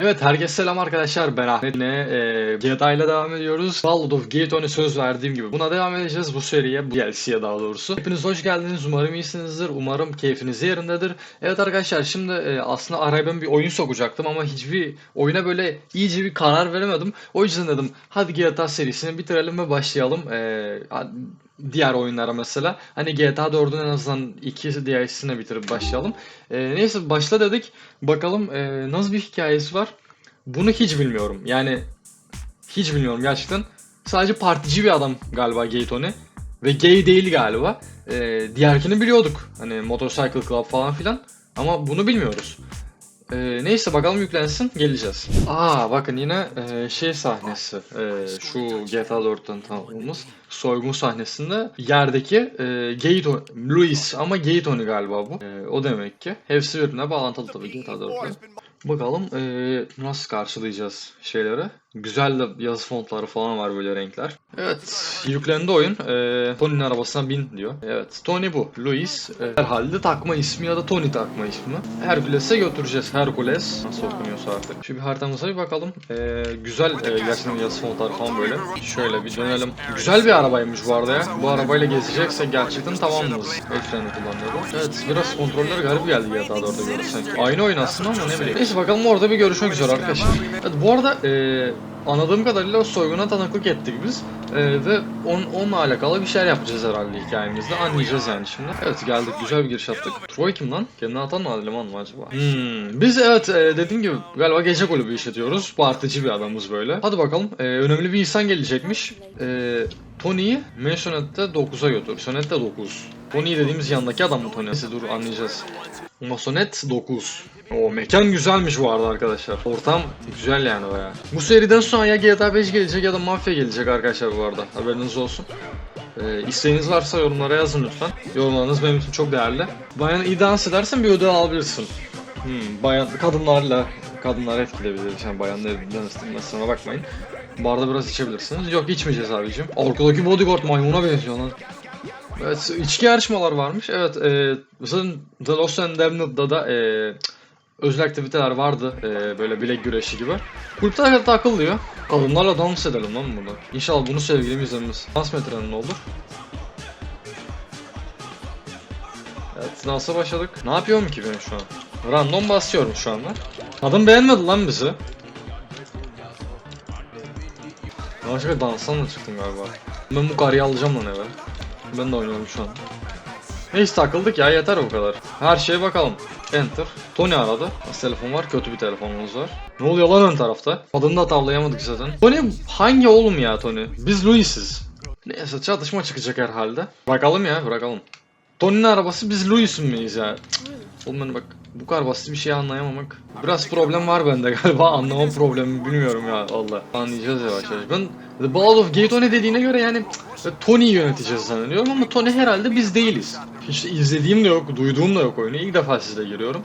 Evet herkese selam arkadaşlar ben Ahmet yine e, GTA ile devam ediyoruz. Baldur's of Gateon'a söz verdiğim gibi buna devam edeceğiz bu seriye bu DLC'ye daha doğrusu. Hepiniz hoş geldiniz umarım iyisinizdir umarım keyfiniz yerindedir. Evet arkadaşlar şimdi e, aslında araya ben bir oyun sokacaktım ama hiçbir oyuna böyle iyice bir karar veremedim. O yüzden dedim hadi GTA serisini bitirelim ve başlayalım. E, diğer oyunlara mesela. Hani GTA 4'ün en azından iki DLC'sini bitirip başlayalım. E, neyse başla dedik. Bakalım e, nasıl bir hikayesi var. Bunu hiç bilmiyorum. Yani hiç bilmiyorum gerçekten. Sadece partici bir adam galiba Gay Tony. Ve gay değil galiba. E, diğerkini biliyorduk. Hani Motorcycle Club falan filan. Ama bunu bilmiyoruz. E, neyse bakalım yüklensin geleceğiz. Aa bakın yine e, şey sahnesi. E, şu GTA 4'ten tanıdığımız soygun sahnesinde yerdeki e, Tony, Louis ama Gay Tony galiba bu. E, o demek ki. Hepsi birbirine bağlantılı tabii GTA 4'le. Bakalım e, nasıl karşılayacağız şeyleri. Güzel de yazı fontları falan var böyle renkler. Evet yüklendi oyun. E, Tony'nin arabasına bin diyor. Evet Tony bu. Louis e, herhalde takma ismi ya da Tony takma ismi. Herkules'e götüreceğiz. Herkules nasıl okunuyorsa artık. Şu bir haritamıza bir bakalım. E, güzel e, gerçekten yazı fontları falan böyle. Şöyle bir dönelim. Güzel bir arabaymış bu arada ya. Bu arabayla gezeceksek gerçekten tamamız. El freni kullanıyordu. Evet biraz kontroller garip geldi GTA 4'e göre sanki. Aynı oyun aslında ama ne bileyim. Neyse bakalım orada bir görüşmek üzere arkadaşlar. Evet bu arada e, anladığım kadarıyla o soyguna tanıklık ettik biz. E, ve on, onunla alakalı bir şeyler yapacağız herhalde hikayemizde. Anlayacağız yani şimdi. Evet geldik güzel bir giriş yaptık. Troy kim lan? Kendini atan mı eleman mı acaba? Hmm, biz evet e, dediğim gibi galiba gece kulübü işletiyoruz. Partici bir adamız böyle. Hadi bakalım. E, önemli bir insan gelecekmiş. E, Tony'yi Masonet'te 9'a götür. Masonet'te 9. Tony dediğimiz yandaki adam mı Tony? Neyse dur anlayacağız. Masonet 9. O mekan güzelmiş bu arada arkadaşlar. Ortam güzel yani baya. Bu seriden sonra ya GTA 5 gelecek ya da Mafya gelecek arkadaşlar bu arada. Haberiniz olsun. Ee, isteğiniz varsa yorumlara yazın lütfen. Yorumlarınız benim için çok değerli. Bayan iyi dans edersen bir ödül alabilirsin. Hmm, bayan kadınlarla kadınlar etkilebilir. Yani bayan ne demesine bakmayın. Barda biraz içebilirsiniz. Yok içmeyeceğiz abicim. Arkadaki bodyguard maymuna benziyor lan. Evet, içki yarışmalar varmış. Evet, e, zaten The Lost and Damned'da da e, özel aktiviteler vardı. E, böyle bilek güreşi gibi. Kulüpte hayatta akıllıyor. Kadınlarla dans edelim lan burada. İnşallah bunu sevgilim izlememiz. Dans metrenin olur. Evet, dansa başladık. Ne yapıyorum ki ben şu an? Random basıyorum şu anda. Kadın beğenmedi lan bizi. Yanlışlıkla danstan da çıktım galiba. Ben bu karıyı alacağım lan eve. Ben de oynuyorum şu an. Neyse takıldık ya yeter bu kadar. Her şeye bakalım. Enter. Tony aradı. Nasıl telefon var? Kötü bir telefonumuz var. Ne oluyor lan ön tarafta? Adını da tavlayamadık zaten. Tony hangi oğlum ya Tony? Biz Louis'iz. Neyse çatışma çıkacak herhalde. Bırakalım ya bırakalım. Tony'nin arabası biz Louis'in miyiz ya? Cık. Oğlum bak bu kadar basit bir şey anlayamamak. Biraz problem var bende galiba anlama problemi bilmiyorum ya Allah. Anlayacağız yavaş yavaş. Ben The Ball of Gay Tony dediğine göre yani Tony'yi yöneteceğiz zannediyorum ama Tony herhalde biz değiliz. Hiç izlediğim de yok, duyduğum da yok oyunu. İlk defa sizle giriyorum.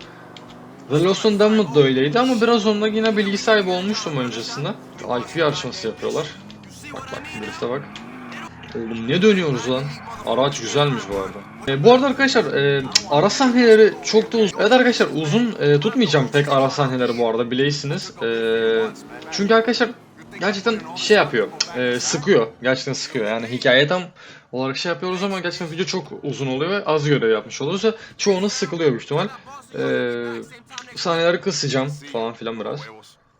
The Lost and Damned da öyleydi ama biraz onda yine bilgi sahibi olmuştum öncesinde. IQ yarışması yapıyorlar. Bak bak, birisi bak. Oğlum ne dönüyoruz lan? Araç güzelmiş bu arada. E, bu arada arkadaşlar e, ara sahneleri çok da uzun. Evet arkadaşlar uzun e, tutmayacağım pek ara sahneleri bu arada biliyorsunuz. E, çünkü arkadaşlar gerçekten şey yapıyor. E, sıkıyor. Gerçekten sıkıyor. Yani hikaye tam olarak şey yapıyoruz ama gerçekten video çok uzun oluyor ve az görev yapmış oluruz ve çoğunuz sıkılıyor büyük ihtimal. E, sahneleri kısacağım falan filan biraz.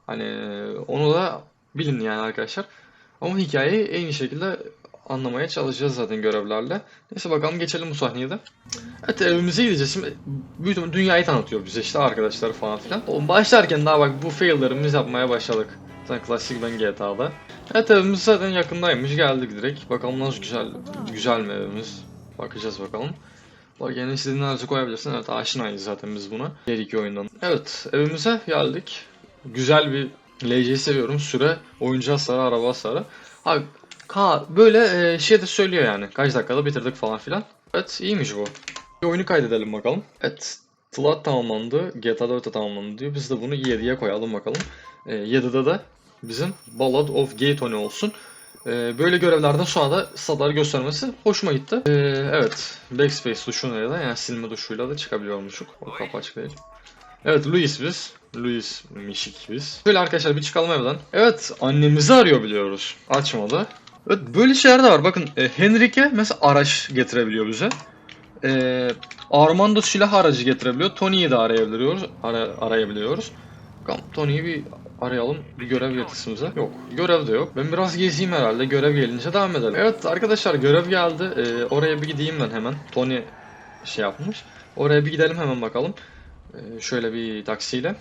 Hani onu da bilin yani arkadaşlar. Ama hikayeyi en iyi şekilde anlamaya çalışacağız zaten görevlerle. Neyse bakalım geçelim bu sahneye de. Evet evimize gideceğiz. Şimdi ihtimalle dünyayı tanıtıyor bize işte arkadaşlar falan filan. Başlarken daha bak bu faillerimiz yapmaya başladık. Zaten klasik ben GTA'da. Evet evimiz zaten yakındaymış geldik direkt. Bakalım nasıl güzel güzel mi evimiz. Bakacağız bakalım. Bak yani istediğin aracı koyabilirsin. Evet aşinayız zaten biz buna. Diğer iki oyundan. Evet evimize geldik. Güzel bir LC'yi seviyorum. Süre, oyuncu hasarı, araba hasarı. Abi Ka böyle e, şey de söylüyor yani. Kaç dakikada bitirdik falan filan. Evet iyiymiş bu. Bir oyunu kaydedelim bakalım. Evet. Flat tamamlandı. GTA 4 de tamamlandı diyor. Biz de bunu 7'ye koyalım bakalım. E, 7'de de bizim Ballad of Gay Tony olsun. E, böyle görevlerden sonra da statları göstermesi hoşuma gitti. E, evet. Backspace tuşuyla da yani silme tuşuyla da çıkabiliyormuşuk. O kapı açık değil. Evet Luis biz. Luis Mişik biz. Böyle arkadaşlar bir çıkalım evden. Evet annemizi arıyor biliyoruz. Açmadı. Evet böyle şeyler de var. Bakın e, Henrique mesela araç getirebiliyor bize. E, Armando silah aracı getirebiliyor. Tony'yi de arayabiliyoruz. Ara, arayabiliyoruz. Bakalım Tony'yi bir arayalım. Bir görev getirsin bize. Yok. Görev de yok. Ben biraz gezeyim herhalde. Görev gelince devam edelim. Evet arkadaşlar görev geldi. E, oraya bir gideyim ben hemen. Tony şey yapmış. Oraya bir gidelim hemen bakalım. E, şöyle bir taksiyle.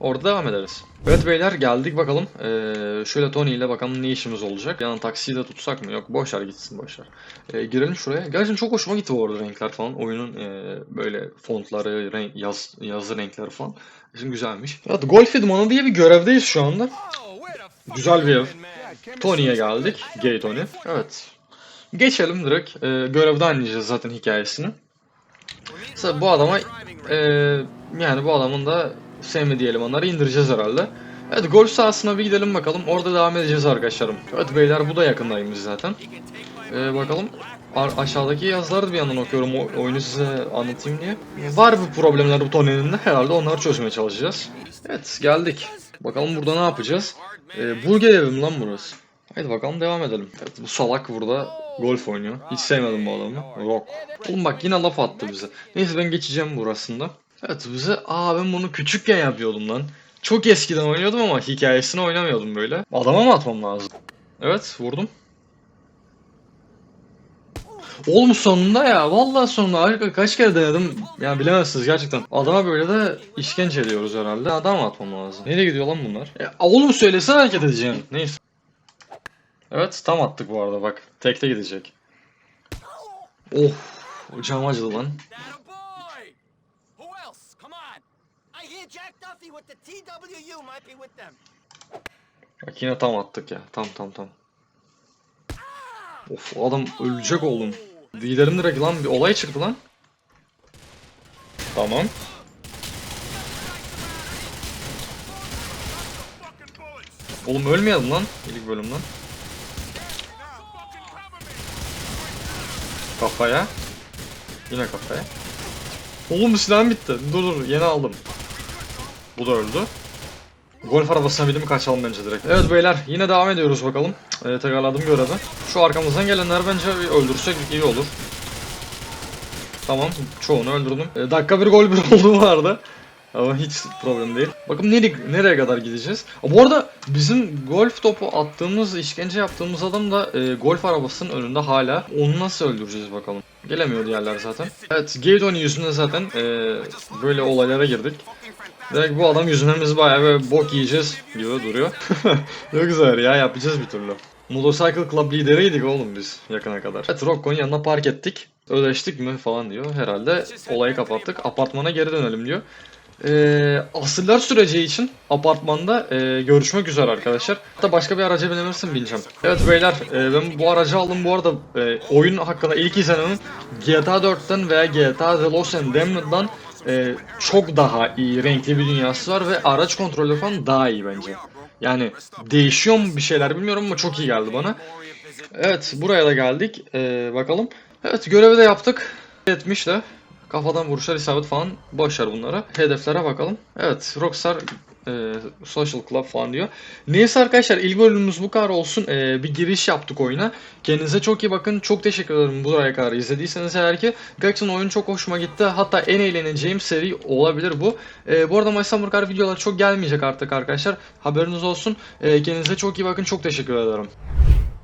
Orada devam ederiz. Evet beyler geldik bakalım. Ee, şöyle Tony ile bakalım ne işimiz olacak. Yani taksiyi de tutsak mı? Yok boşver gitsin boşver. Ee, girelim şuraya. Gerçekten çok hoşuma gitti bu arada renkler falan. Oyunun e, böyle fontları, renk, yaz, yazı renkleri falan. Şimdi güzelmiş. Evet Golf İdmanı diye bir görevdeyiz şu anda. Güzel bir ev. Tony'ye geldik. Gay Tony. Evet. Geçelim direkt. Ee, görevde anlayacağız zaten hikayesini. Mesela bu adama e, yani bu adamın da sevmediği elemanları indireceğiz herhalde. Evet golf sahasına bir gidelim bakalım. Orada devam edeceğiz arkadaşlarım. Evet beyler bu da yakındaymış zaten. Ee, bakalım Ar- aşağıdaki yazıları bir yandan okuyorum o oyunu size anlatayım diye. Var bu problemler bu Tony'nin de herhalde onları çözmeye çalışacağız. Evet geldik. Bakalım burada ne yapacağız? Ee, burger evi mi lan burası? Haydi bakalım devam edelim. Evet bu salak burada golf oynuyor. Hiç sevmedim bu adamı. Rock. Oğlum bak yine laf attı bize. Neyse ben geçeceğim burasında. Evet bize aa ben bunu küçükken yapıyordum lan. Çok eskiden oynuyordum ama hikayesini oynamıyordum böyle. Adama mı atmam lazım? Evet vurdum. Oğlum sonunda ya. Vallahi sonunda. Harika kaç kere denedim. Ya bilemezsiniz gerçekten. Adama böyle de işkence ediyoruz herhalde. Adam atmam lazım. Nereye gidiyor lan bunlar? Ya, oğlum söylesene hareket edeceğim. Neyse. Evet tam attık bu arada bak. Tekte gidecek. Oh. Cam acıdı lan. Bak yine tam attık ya. Tam tam tam. Of adam ölecek oğlum. Liderim direkt lan bir olay çıktı lan. Tamam. Oğlum ölmeyelim lan ilk bölümden. Kafaya. Yine kafaya. Oğlum silahım bitti. Dur dur yeni aldım. Bu da öldü. Golf arabasına bindim kaçalım bence direkt. Evet beyler yine devam ediyoruz bakalım. Ee, tekrarladım görevi. Şu arkamızdan gelenler bence öldürsek iyi olur. Tamam çoğunu öldürdüm. Ee, dakika bir gol bir oldu vardı. Ama hiç problem değil. Bakın nereye, nereye kadar gideceğiz? Aa, bu arada bizim golf topu attığımız, işkence yaptığımız adam da e, golf arabasının önünde hala. Onu nasıl öldüreceğiz bakalım. Gelemiyor diğerler zaten. Evet, Gaydon yüzünden zaten e, böyle olaylara girdik. Direkt bu adam yüzünden biz bayağı bir bok yiyeceğiz gibi duruyor. Yok güzel ya yapacağız bir türlü. Motorcycle Club lideriydik oğlum biz yakına kadar. Evet Rocco'nun yanına park ettik. Ödeştik mi falan diyor. Herhalde olayı kapattık. Apartmana geri dönelim diyor. Ee, asırlar süreceği için apartmanda e, görüşmek üzere arkadaşlar. Hatta başka bir araca binebilirsin bileceğim. Evet beyler e, ben bu aracı aldım bu arada e, oyun hakkında ilk izlenenin GTA 4'ten veya GTA The Lost and Damned'dan e, çok daha iyi renkli bir dünyası var ve araç kontrolü falan daha iyi bence. Yani değişiyor mu bir şeyler bilmiyorum ama çok iyi geldi bana. Evet buraya da geldik. Ee, bakalım. Evet görevi de yaptık. Etmiş de. Kafadan vuruşlar isabet falan boş ver bunlara. Hedeflere bakalım. Evet Rockstar e, Social Club falan diyor. Neyse arkadaşlar ilk bölümümüz bu kadar olsun. E, bir giriş yaptık oyuna. Kendinize çok iyi bakın. Çok teşekkür ederim buraya kadar izlediyseniz eğer ki. Gerçekten oyun çok hoşuma gitti. Hatta en eğleneceğim seri olabilir bu. E, bu arada Mayıs Burkar videolar çok gelmeyecek artık arkadaşlar. Haberiniz olsun. E, kendinize çok iyi bakın. Çok teşekkür ederim.